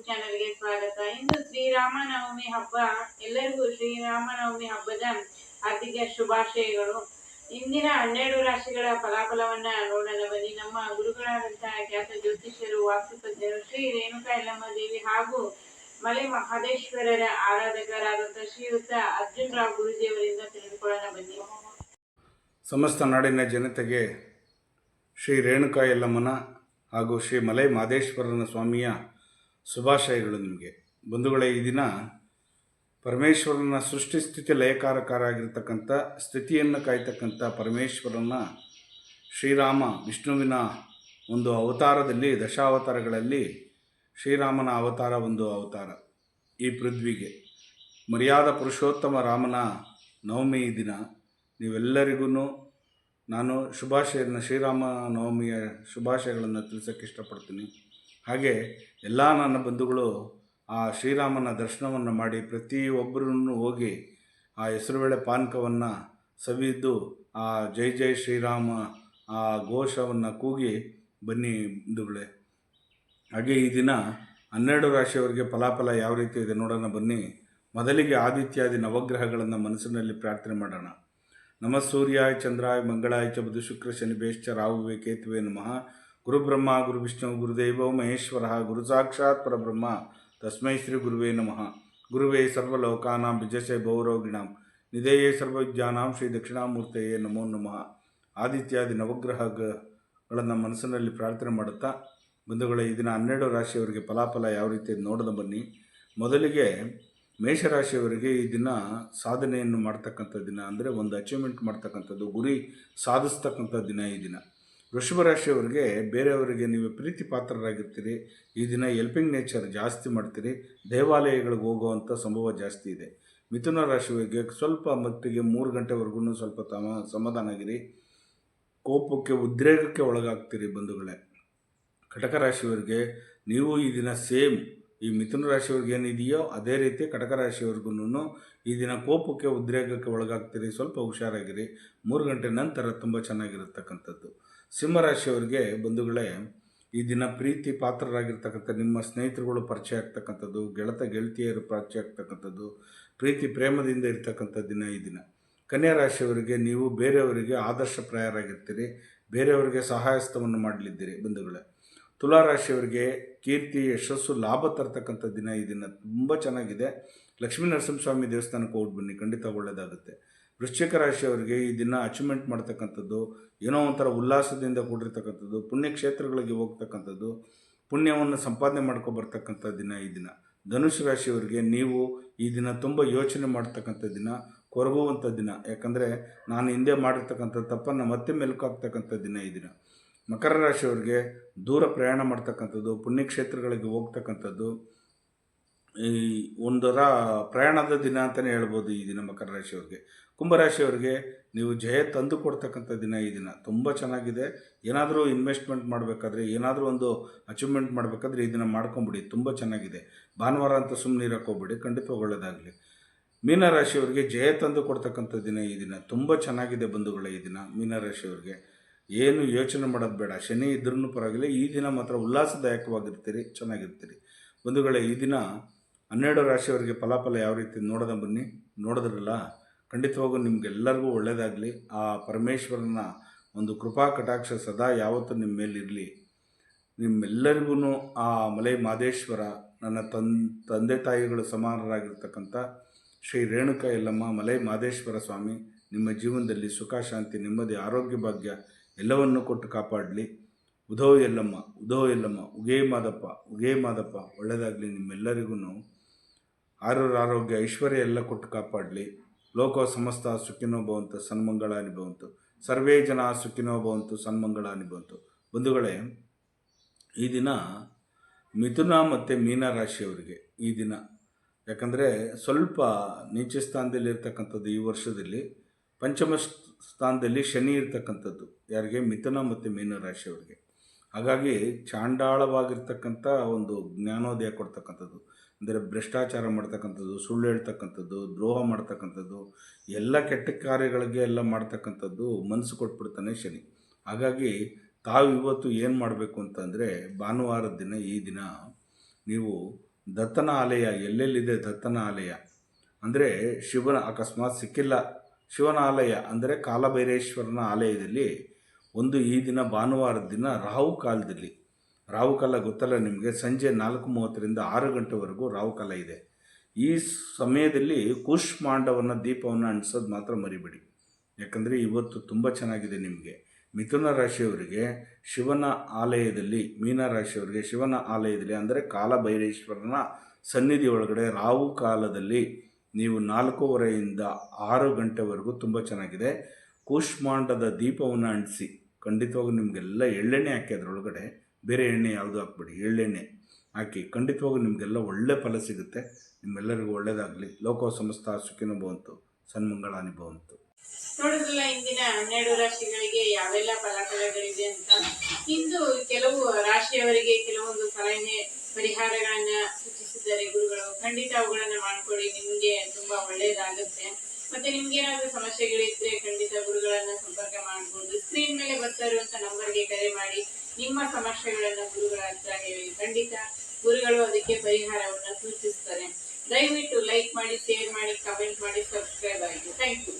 YouTube ಚಾನೆಲ್ಗೆ ಸ್ವಾಗತ. ಇಂದು ಶ್ರೀರಾಮನವಮಿ ಹಬ್ಬ. ಎಲ್ಲರಿಗೂ ಶ್ರೀರಾಮನವಮಿ ಹಬ್ಬದ ಹಾರ್ದಿಕ ಶುಭಾಶಯಗಳು. ಇಂದಿನ ಹನ್ನೆರಡು ರಾಶಿಗಳ ಫಲಾಫಲವನ್ನ ನೋಡೋಣ ಬನ್ನಿ. ನಮ್ಮ ಗುರುಗಳಾದಂತಹ ಖ್ಯಾತ ಜ್ಯೋತಿಷ್ಯರು, ವಾಸ್ತುತಜ್ಞರು, ಶ್ರೀ ರೇಣುಕಾ ಯಲ್ಲಮ್ಮ ದೇವಿ ಹಾಗೂ ಮಲೆ ಮಹದೇಶ್ವರರ ಆರಾಧಕರಾದಂತಹ ಶ್ರೀಯುತ ಅರ್ಜುನ್ ರಾವ್ ಗುರುದೇವರಿಂದ ತಿಳಿದುಕೊಳ್ಳೋಣ ಬನ್ನಿ. ಸಮಸ್ತ ನಾಡಿನ ಜನತೆಗೆ ಶ್ರೀ ರೇಣುಕಾ ಯಲ್ಲಮ್ಮನ ಹಾಗೂ ಶ್ರೀ ಮಲೈ ಮಾದೇಶ್ವರನ ಸ್ವಾಮಿಯ ಶುಭಾಶಯಗಳು ನಿಮಗೆ. ಬಂಧುಗಳೇ, ಈ ದಿನ ಪರಮೇಶ್ವರನ ಸೃಷ್ಟಿ ಸ್ಥಿತಿ ಲಯಕಾರಕರಾಗಿರ್ತಕ್ಕಂಥ, ಸ್ಥಿತಿಯನ್ನು ಕಾಯ್ತಕ್ಕಂಥ ಪರಮೇಶ್ವರನ ಶ್ರೀರಾಮ ವಿಷ್ಣುವಿನ ಒಂದು ಅವತಾರದಲ್ಲಿ, ದಶಾವತಾರಗಳಲ್ಲಿ ಶ್ರೀರಾಮನ ಅವತಾರ ಒಂದು ಅವತಾರ ಈ ಪೃಥ್ವಿಗೆ. ಮರ್ಯಾದ ಪುರುಷೋತ್ತಮ ರಾಮನ ನವಮಿ ದಿನ. ನೀವೆಲ್ಲರಿಗೂ ನಾನು ಶುಭಾಶಯನ ಶ್ರೀರಾಮ ನವಮಿಯ ಶುಭಾಶಯಗಳನ್ನು ತಿಳಿಸೋಕ್ಕೆ ಇಷ್ಟಪಡ್ತೀನಿ. ಹಾಗೆ ಎಲ್ಲ ನನ್ನ ಬಂಧುಗಳು ಆ ಶ್ರೀರಾಮನ ದರ್ಶನವನ್ನು ಮಾಡಿ ಪ್ರತಿಯೊಬ್ಬರನ್ನು ಹೋಗಿ ಆ ಹೆಸರುಬೇಳೆ ಪಾನಕವನ್ನು ಸವಿದು ಆ ಜೈ ಜೈ ಶ್ರೀರಾಮ ಆ ಘೋಷವನ್ನು ಕೂಗಿ ಬನ್ನಿ ಬಂಧುಗಳೇ. ಹಾಗೆ ಈ ದಿನ ಹನ್ನೆರಡು ರಾಶಿಯವರಿಗೆ ಫಲಾಫಲ ಯಾವ ರೀತಿ ಇದೆ ನೋಡೋಣ ಬನ್ನಿ. ಮೊದಲಿಗೆ ಆದಿತ್ಯಾದಿ ನವಗ್ರಹಗಳನ್ನು ಮನಸ್ಸಿನಲ್ಲಿ ಪ್ರಾರ್ಥನೆ ಮಾಡೋಣ. ನಮಃ ಸೂರ್ಯಾಯ ಚಂದ್ರಾಯ ಮಂಗಳಾಯ ಚ ಬುಧ ಶುಕ್ರ ಶನಿ ಬೇಶ್ಚ ರಾಹುವೆ ಕೇತುವೆ ನಮಃ. ಗುರುಬ್ರಹ್ಮ ಗುರು ವಿಷ್ಣು ಗುರುದೇವೋ ಮಹೇಶ್ವರ ಗುರು ಸಾಕ್ಷಾತ್ ಪರಬ್ರಹ್ಮ. ತಸ್ಮೈ ಶ್ರೀ ಗುರುವೇ ನಮಃ. ಗುರುವೇ ಸರ್ವಲೋಕಾನಾಂ ಬಿಜಸೆ ಭೌರೋಗಿಣಾಂ ನಿಧೇಯೇ ಸರ್ವಜ್ಞಾನಾಂ ಶ್ರೀ ದಕ್ಷಿಣಾಮೂರ್ತೆಯೇ ನಮೋ ನಮಃ. ಆದಿತ್ಯಾದಿ ನವಗ್ರಹಗಳನ್ನು ಮನಸ್ಸಿನಲ್ಲಿ ಪ್ರಾರ್ಥನೆ ಮಾಡುತ್ತಾ, ಬಂಧುಗಳೇ, ಈ ದಿನ ಹನ್ನೆರಡು ರಾಶಿಯವರಿಗೆ ಫಲಾಫಲ ಯಾವ ರೀತಿ ನೋಡೋದು ಬನ್ನಿ. ಮೊದಲಿಗೆ ಮೇಷರಾಶಿಯವರಿಗೆ ಈ ದಿನ ಸಾಧನೆಯನ್ನು ಮಾಡ್ತಕ್ಕಂಥ ದಿನ ಅಂದರೆ ಒಂದು ಅಚೀವ್ಮೆಂಟ್ ಮಾಡ್ತಕ್ಕಂಥದ್ದು, ಗುರಿ ಸಾಧಿಸ್ತಕ್ಕಂಥ ದಿನ ಈ ದಿನ. ವೃಷಭ ರಾಶಿಯವರಿಗೆ ಬೇರೆಯವರಿಗೆ ನೀವು ಪ್ರೀತಿ ಪಾತ್ರರಾಗಿರ್ತೀರಿ ಈ ದಿನ ಎಲ್ಪಿಂಗ್ ನೇಚರ್ ಜಾಸ್ತಿ ಮಾಡ್ತೀರಿ. ದೇವಾಲಯಗಳಿಗೆ ಹೋಗುವಂಥ ಸಂಭವ ಜಾಸ್ತಿ ಇದೆ. ಮಿಥುನ ರಾಶಿಯವರಿಗೆ ಸ್ವಲ್ಪ ಮಟ್ಟಿಗೆ ಮೂರು ಗಂಟೆವರೆಗೂ ಸ್ವಲ್ಪ ತಮ ಸಮಾಧಾನ ಆಗಿರಿ. ಕೋಪಕ್ಕೆ, ಉದ್ರೇಕಕ್ಕೆ ಒಳಗಾಗ್ತೀರಿ ಬಂಧುಗಳೇ. ಕಟಕ ರಾಶಿಯವರಿಗೆ ನೀವು ಈ ದಿನ ಸೇಮ್ ಈ ಮಿಥುನ ರಾಶಿಯವ್ರಿಗೆ ಏನಿದೆಯೋ ಅದೇ ರೀತಿ ಕಟಕ ರಾಶಿಯವ್ರಿಗೂ ಈ ದಿನ ಕೋಪಕ್ಕೆ, ಉದ್ರೇಕಕ್ಕೆ ಒಳಗಾಗ್ತೀರಿ. ಸ್ವಲ್ಪ ಹುಷಾರಾಗಿರಿ. ಮೂರು ಗಂಟೆ ನಂತರ ತುಂಬ ಚೆನ್ನಾಗಿರತಕ್ಕಂಥದ್ದು. ಸಿಂಹರಾಶಿಯವರಿಗೆ ಬಂಧುಗಳೇ, ಈ ದಿನ ಪ್ರೀತಿ ಪಾತ್ರರಾಗಿರ್ತಕ್ಕಂಥ ನಿಮ್ಮ ಸ್ನೇಹಿತರುಗಳು ಪರಿಚಯ ಆಗ್ತಕ್ಕಂಥದ್ದು, ಗೆಳತ ಗೆಳತಿಯರು ಪರಿಚಯ ಆಗ್ತಕ್ಕಂಥದ್ದು, ಪ್ರೀತಿ ಪ್ರೇಮದಿಂದ ಇರ್ತಕ್ಕಂಥ ದಿನ ಈ ದಿನ. ಕನ್ಯಾ ರಾಶಿಯವರಿಗೆ ನೀವು ಬೇರೆಯವರಿಗೆ ಆದರ್ಶಪ್ರಾಯರಾಗಿರ್ತೀರಿ ಬೇರೆಯವರಿಗೆ ಸಹಾಯಸ್ತವನ್ನು ಮಾಡಲಿದ್ದೀರಿ ಬಂಧುಗಳೇ. ತುಲಾರಾಶಿಯವರಿಗೆ ಕೀರ್ತಿ, ಯಶಸ್ಸು, ಲಾಭ ತರ್ತಕ್ಕಂಥ ದಿನ ಈ ದಿನ ತುಂಬ ಚೆನ್ನಾಗಿದೆ. ಲಕ್ಷ್ಮೀ ನರಸಿಂಹಸ್ವಾಮಿ ದೇವಸ್ಥಾನಕ್ಕೆ ಹೋಗಿ ಬನ್ನಿ, ಖಂಡಿತ ಒಳ್ಳೆಯದಾಗುತ್ತೆ ವೃಶ್ಚಿಕ ರಾಶಿಯವರಿಗೆ ಈ ದಿನ ಅಚೀವ್ಮೆಂಟ್ ಮಾಡ್ತಕ್ಕಂಥದ್ದು, ಏನೋ ಒಂಥರ ಉಲ್ಲಾಸದಿಂದ ಕೂಡಿರ್ತಕ್ಕಂಥದ್ದು, ಪುಣ್ಯಕ್ಷೇತ್ರಗಳಿಗೆ ಹೋಗ್ತಕ್ಕಂಥದ್ದು, ಪುಣ್ಯವನ್ನು ಸಂಪಾದನೆ ಮಾಡ್ಕೊ ಬರ್ತಕ್ಕಂಥ ದಿನ ಈ ದಿನ. ಧನುಷ್ ರಾಶಿಯವರಿಗೆ ನೀವು ಈ ದಿನ ತುಂಬ ಯೋಚನೆ ಮಾಡ್ತಕ್ಕಂಥ ದಿನ, ಕೊರಗುವಂಥ ದಿನ. ಯಾಕಂದರೆ ನಾನು ಹಿಂದೆ ಮಾಡಿರ್ತಕ್ಕಂಥ ತಪ್ಪನ್ನು ಮತ್ತೆ ಮೆಲುಕಾಗ್ತಕ್ಕಂಥ ದಿನ ಈ ದಿನ. ಮಕರ ರಾಶಿಯವರಿಗೆ ದೂರ ಪ್ರಯಾಣ ಮಾಡ್ತಕ್ಕಂಥದ್ದು, ಪುಣ್ಯಕ್ಷೇತ್ರಗಳಿಗೆ ಹೋಗ್ತಕ್ಕಂಥದ್ದು ಈ ಒಂದರ ಪ್ರಯಾಣದ ದಿನ ಅಂತಲೇ ಹೇಳ್ಬೋದು ಈ ದಿನ ಮಕರ ರಾಶಿಯವ್ರಿಗೆ. ಕುಂಭರಾಶಿಯವ್ರಿಗೆ ನೀವು ಜಯ ತಂದು ಕೊಡ್ತಕ್ಕಂಥ ದಿನ ಈ ದಿನ. ತುಂಬ ಚೆನ್ನಾಗಿದೆ. ಏನಾದರೂ ಇನ್ವೆಸ್ಟ್ಮೆಂಟ್ ಮಾಡಬೇಕಾದ್ರೆ, ಏನಾದರೂ ಒಂದು ಅಚೀವ್ಮೆಂಟ್ ಮಾಡಬೇಕಾದ್ರೆ ಈ ದಿನ ಮಾಡ್ಕೊಂಬಿಡಿ. ತುಂಬ ಚೆನ್ನಾಗಿದೆ. ಭಾನುವಾರ ಅಂತ ಸುಮ್ಮನೆ ಇರೋಕ್ಕೋಗ್ಬಿಡಿ ಖಂಡಿತ ಒಳ್ಳೆಯದಾಗಲಿ ಮೀನರಾಶಿಯವ್ರಿಗೆ ಜಯ ತಂದು ಕೊಡ್ತಕ್ಕಂಥ ದಿನ ಈ ದಿನ. ತುಂಬ ಚೆನ್ನಾಗಿದೆ ಬಂಧುಗಳ ಈ ದಿನ ಮೀನರಾಶಿಯವ್ರಿಗೆ ಏನು ಯೋಚನೆ ಮಾಡೋದು ಬೇಡ. ಶನಿ ಇದ್ರೂ ಪರವಾಗಿಲ್ಲ. ಈ ದಿನ ಮಾತ್ರ ಉಲ್ಲಾಸದಾಯಕವಾಗಿರ್ತೀರಿ. ಚೆನ್ನಾಗಿರ್ತೀರಿ. ಬಂಧುಗಳೇ ಈ ದಿನ ಹನ್ನೆರಡು ರಾಶಿಯವರಿಗೆ ಫಲಾಫಲ ಯಾವ ರೀತಿ ನೋಡೋದ ಬನ್ನಿ, ನೋಡಿದ್ರಲ್ಲ, ಖಂಡಿತವಾಗೂ ನಿಮಗೆಲ್ಲರಿಗೂ ಒಳ್ಳೆಯದಾಗಲಿ ಆ ಪರಮೇಶ್ವರನ ಒಂದು ಕೃಪಾ ಕಟಾಕ್ಷ ಸದಾ ಯಾವತ್ತೂ ನಿಮ್ಮ ಮೇಲಿರಲಿ ನಿಮ್ಮೆಲ್ಲರಿಗೂ ಆ ಮಲೈ ಮಾದೇಶ್ವರ, ನನ್ನ ತನ್, ತಂದೆ ತಾಯಿಗಳು ಸಮಾನರಾಗಿರ್ತಕ್ಕಂಥ ಶ್ರೀ ರೇಣುಕ ಎಲ್ಲಮ್ಮ ಮಲೈ ಮಾದೇಶ್ವರ ಸ್ವಾಮಿ, ನಿಮ್ಮ ಜೀವನದಲ್ಲಿ ಸುಖ, ಶಾಂತಿ, ನೆಮ್ಮದಿ, ಆರೋಗ್ಯ, ಭಾಗ್ಯ ಎಲ್ಲವನ್ನು ಕೊಟ್ಟು ಕಾಪಾಡಲಿ. ಉದೋ ಎಲ್ಲಮ್ಮ ಉದೋ ಎಲ್ಲಮ್ಮ ಉಗೇ ಮಾದಪ್ಪ ಉಗೇ ಮಾದಪ್ಪ ಒಳ್ಳೆಯದಾಗಲಿ ನಿಮ್ಮೆಲ್ಲರಿಗೂ ಆರೋಗ್ಯ ಆರೋಗ್ಯ, ಐಶ್ವರ್ಯ ಎಲ್ಲ ಕೊಟ್ಟು ಕಾಪಾಡಲಿ. ಲೋಕ ಸಮಸ್ತ ಸುಖಿನೋ ಭವಂತು ಸನ್ಮಂಗಳ ಅನುಭವಂತು ಸರ್ವೇ ಜನ ಸುಖಿನೋ ಭವಂತು ಸನ್ಮಂಗಳ ಅನುಭವಂತು ಬಂಧುಗಳೇ, ಈ ದಿನ ಮಿಥುನ ಮತ್ತು ಮೀನ ರಾಶಿಯವರಿಗೆ ಈ ದಿನ. ಯಾಕಂದರೆ ಸ್ವಲ್ಪ ನೀಚ ಸ್ಥಾನದಲ್ಲಿ ಇರ್ತಕ್ಕಂಥದ್ದು ಈ ವರ್ಷದಲ್ಲಿ, ಪಂಚಮ ಸ್ಥಾನದಲ್ಲಿ ಶನಿ ಇರ್ತಕ್ಕಂಥದ್ದು, ಯಾರಿಗೆ ಮಿಥುನ ಮತ್ತು ಮೀನ ರಾಶಿಯವರಿಗೆ. ಹಾಗಾಗಿ ಚಾಂಡಾಳವಾಗಿರ್ತಕ್ಕಂಥ ಒಂದು ಜ್ಞಾನೋದಯ ಕೊಡ್ತಕ್ಕಂಥದ್ದು, ಅಂದರೆ ಭ್ರಷ್ಟಾಚಾರ ಮಾಡ್ತಕ್ಕಂಥದ್ದು, ಸುಳ್ಳು ಹೇಳ್ತಕ್ಕಂಥದ್ದು, ದ್ರೋಹ ಮಾಡ್ತಕ್ಕಂಥದ್ದು, ಎಲ್ಲ ಕೆಟ್ಟ ಕಾರ್ಯಗಳಿಗೆ ಎಲ್ಲ ಮಾಡ್ತಕ್ಕಂಥದ್ದು ಮನಸ್ಸು ಕೊಟ್ಬಿಡ್ತಾನೆ ಶನಿ. ಹಾಗಾಗಿ ತಾವು ಇವತ್ತು ಏನು ಮಾಡಬೇಕು ಅಂತಂದರೆ ಭಾನುವಾರದ ದಿನ ಈ ದಿನ ನೀವು ದತ್ತನ ಆಲಯ, ಎಲ್ಲೆಲ್ಲಿದೆ ದತ್ತನ ಆಲಯ? ಅಂದರೆ ಶಿವನ ಅಕಸ್ಮಾತ್ ಸಿಕ್ಕಿಲ್ಲ. ಶಿವನ ಆಲಯ ಅಂದರೆ ಕಾಲಭೈರೇಶ್ವರನ ಆಲಯದಲ್ಲಿ ಒಂದು ಈ ದಿನ ಭಾನುವಾರದ ದಿನ ರಾಹು ಕಾಲದಲ್ಲಿ. ರಾಹುಕಾಲ ಗೊತ್ತಲ್ಲ ನಿಮಗೆ? ಸಂಜೆ ನಾಲ್ಕು ಮೂವತ್ತರಿಂದ ಆರು ಗಂಟೆವರೆಗೂ ರಾಹುಕಾಲ ಇದೆ. ಈ ಸಮಯದಲ್ಲಿ ಕೂಷ್ಮಾಂಡವನ್ನು ದೀಪವನ್ನು ಅಂಟಿಸೋದು ಮಾತ್ರ ಮರಿಬೇಡಿ. ಯಾಕಂದರೆ ಇವತ್ತು ತುಂಬ ಚೆನ್ನಾಗಿದೆ ನಿಮಗೆ. ಮಿಥುನ ರಾಶಿಯವರಿಗೆ ಶಿವನ ಆಲಯದಲ್ಲಿ, ಮೀನ ರಾಶಿಯವರಿಗೆ ಶಿವನ ಆಲಯದಲ್ಲಿ ಅಂದರೆ ಕಾಲಭೈರೇಶ್ವರನ ಸನ್ನಿಧಿ ಒಳಗಡೆ ರಾಹು ಕಾಲದಲ್ಲಿ ನೀವು ನಾಲ್ಕೂವರೆಯಿಂದ ಆರು ಗಂಟೆವರೆಗೂ ತುಂಬ ಚೆನ್ನಾಗಿದೆ. ಕೂಷ್ಮಾಂಡದ ದೀಪವನ್ನು ಅಂಟಿಸಿ ಖಂಡಿತವಾಗೂ ನಿಮಗೆಲ್ಲ ಎಳ್ಳೆಣ್ಣೆ ಹಾಕಿ ಅದರೊಳಗಡೆ ಬೇರೆ ಎಣ್ಣೆ ಯಾವುದು ಹಾಕ್ಬೇಡಿ, ಎಳ್ಳೆಣ್ಣೆ ಹಾಕಿ. ಖಂಡಿತವಾಗೂ ನಿಮಗೆಲ್ಲ ಒಳ್ಳೆ ಫಲ ಸಿಗುತ್ತೆ. ನಿಮ್ಮೆಲ್ಲರಿಗೂ ಒಳ್ಳೆಯದಾಗಲಿ ಲೋಕೋ ಸಮಸ್ತ ಸುಖಿನ ಭವಂತು, ಸನ್ಮಂಗಳಾನಿ ಭವಂತು. ನೋಡಿದ್ರಲ್ಲ, ಇಂದಿನ ಹನ್ನೆರಡು ರಾಶಿಗಳಿಗೆ ಯಾವೆಲ್ಲ ಫಲಾಫಲಗಳಿದೆ ಅಂತ? ಇಂದು ಕೆಲವು ರಾಶಿಯವರಿಗೆ ಕೆಲವೊಂದು ಸಲಹೆ ಪರಿಹಾರಗಳನ್ನ ಸೂಚಿಸಿದ್ದಾರೆ ಗುರುಗಳು. ಖಂಡಿತ ಅವುಗಳನ್ನ ಮಾಡ್ಕೊಳ್ಳಿ. ನಿಮ್ಗೆ ತುಂಬಾ ಒಳ್ಳೇದಾಗುತ್ತೆ. ಮತ್ತೆ ನಿಮ್ಗೆ ಏನಾದ್ರೂ ಸಮಸ್ಯೆಗಳಿದ್ರೆ ಖಂಡಿತ ಗುರುಗಳನ್ನ ಸಂಪರ್ಕ ಮಾಡಬಹುದು ಸ್ಕ್ರೀನ್ ಮೇಲೆ ಬರ್ತಾ ಇರುವಂತ ನಂಬರ್ಗೆ ಕರೆ ಮಾಡಿ ನಿಮ್ಮ ಸಮಸ್ಯೆಗಳನ್ನ ಗುರುಗಳ ಹತ್ರ ಹೇಳಿ. ಖಂಡಿತ ಗುರುಗಳು ಅದಕ್ಕೆ ಪರಿಹಾರವನ್ನ ಸೂಚಿಸ್ತಾರೆ. ದಯವಿಟ್ಟು ಲೈಕ್ ಮಾಡಿ ಶೇರ್ ಮಾಡಿ ಕಮೆಂಟ್ ಮಾಡಿ ಸಬ್ಸ್ಕ್ರೈಬ್ ಆಗಿ. Thank you